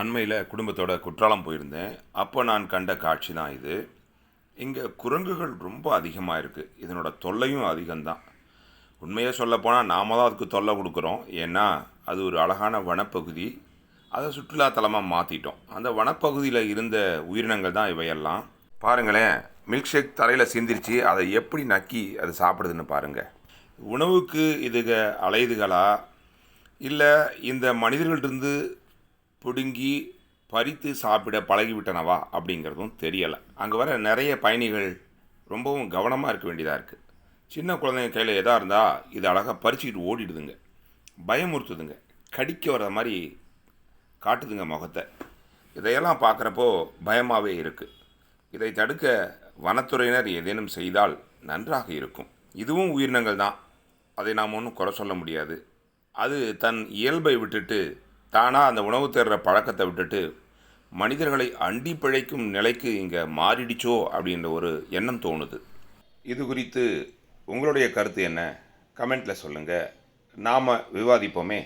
அண்மையில் குடும்பத்தோட குற்றாலம் போயிருந்தேன். அப்போ நான் கண்ட காட்சி தான் இது. இங்கே குரங்குகள் ரொம்ப அதிகமாக இருக்குது இதனோட தொல்லையும் அதிகம்தான். உண்மையை சொல்லப்போனால் நாம தான் அதுக்கு தொல்லை கொடுக்குறோம். ஏன்னா அது ஒரு அழகான வனப்பகுதி. அதை சுற்றுலாத்தலமாக மாற்றிட்டோம் அந்த வனப்பகுதியில் இருந்த உயிரினங்கள் தான் இவையெல்லாம். பாருங்களேன் மில்க் ஷேக் தரையில் சிந்திருச்சு அதை எப்படி நக்கி அது சாப்பிடுதுன்னு பாருங்கள் உணவுக்கு இதுக அலையுதுகளா? இல்லை இந்த மனிதர்கள்டிருந்து பிடுங்கி பறித்து சாப்பிட பழகிவிட்டனவா அப்படிங்கிறதும் தெரியலை. அங்கே வர நிறைய பயணிகள் ரொம்பவும் கவனமாக இருக்க வேண்டியதாக இருக்குது சின்ன குழந்தைங்க கையில் எதாக இருந்தால் இது அழகாக பறிச்சுக்கிட்டு ஓடிடுதுங்க. பயமுறுத்துதுங்க. கடிக்க வர்ற மாதிரி காட்டுதுங்க முகத்தை. இதையெல்லாம் பார்க்குறப்போ பயமாகவே இருக்குது இதை தடுக்க வனத்துறையினர் ஏதேனும் செய்தால் நன்றாக இருக்கும். இதுவும் உயிரினங்கள் தான். அதை நாம் ஒன்றும் குறை சொல்ல முடியாது. அது தன் இயல்பை விட்டுட்டு தானாக அந்த உணவு தேடுற பழக்கத்தை விட்டுட்டு மனிதர்களை அண்டி பிழைக்கும் நிலைக்கு இங்கே மாறிடுச்சோ அப்படின்ற ஒரு எண்ணம் தோணுது. இது குறித்து உங்களுடைய கருத்து என்ன? கமெண்ட்டில் சொல்லுங்கள் நாம் விவாதிப்போமே.